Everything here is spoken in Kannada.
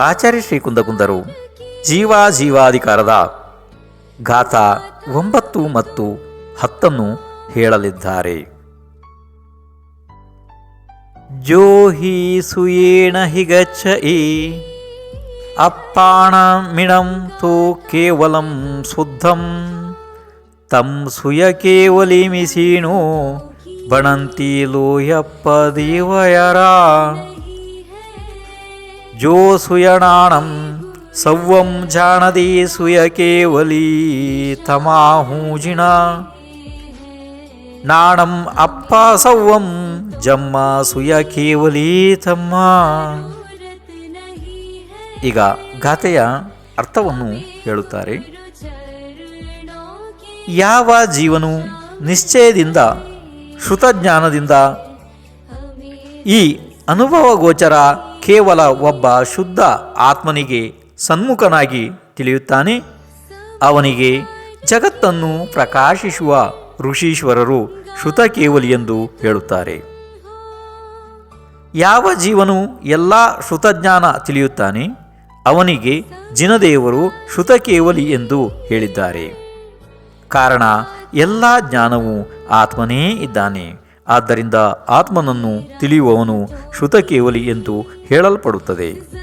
ಆಚಾರ್ಯ ಶ್ರೀ ಕುಂದಕುಂದರು ಜೀವ ಜೀವಾಧಿಕಾರದ ಗಾಥ ಒಂಬತ್ತು ಮತ್ತು ಹತ್ತನ್ನು ಹೇಳಲಿದ್ದಾರೆ. ಜೋಹಿ ಸುಯೇಣ ಹಿಗಚ್ಚ ಈ ಅಪ್ಪಾಣಮಿಣಂ ತೋ ಕೇವಲಂ ಶುದ್ಧಂ, ತಂ ಸುಯ ಕೇವಲಿಮಿಸೀಣೋ, ಬಣಂತಿ ಲೋಯಪ್ಪ ಜೋ ಸವ್ವಂ ಜಾಣದಿ ಸುಯ ಕೇವಲಿ ತಮಾಹೂಜಿಣ. ನಾಣಂ ಅಪ್ಪ ಸವ್ವಂ, ಜಮ್ಮ ಸುಯ ಕೇವಲಿ ತಮ್ಮ. ಈಗ ಗಾತೆಯ ಅರ್ಥವನ್ನು ಹೇಳುತ್ತಾರೆ. ಯಾವ ಜೀವನು ನಿಶ್ಚಯದಿಂದ, ಶ್ರುತಜ್ಞಾನದಿಂದ ಈ ಅನುಭವ ಗೋಚರ ಕೇವಲ ಒಬ್ಬ ಶುದ್ಧ ಆತ್ಮನಿಗೆ ಸನ್ಮುಖನಾಗಿ ತಿಳಿಯುತ್ತಾನೆ. ಅವನಿಗೆ ಜಗತ್ತನ್ನು ಪ್ರಕಾಶಿಸುವ ಋಷೀಶ್ವರರು ಶ್ರುತ ಕೇವಲಿ ಎಂದು ಹೇಳುತ್ತಾರೆ. ಯಾವ ಜೀವನು ಎಲ್ಲ ಶ್ರುತಜ್ಞಾನ ತಿಳಿಯುತ್ತಾನೆ? ಅವನಿಗೆ ಜಿನದೇವರು ಶ್ರುತಕೇವಲಿ ಎಂದು ಹೇಳಿದ್ದಾರೆ. ಕಾರಣ, ಎಲ್ಲ ಜ್ಞಾನವು ಆತ್ಮನೇ ಇದ್ದಾನೆ. ಆದ್ದರಿಂದ ಆತ್ಮನನ್ನು ತಿಳಿಯುವವನು ಶ್ರುತ ಕೇವಲಿ ಎಂದು ಹೇಳಲ್ಪಡುತ್ತದೆ.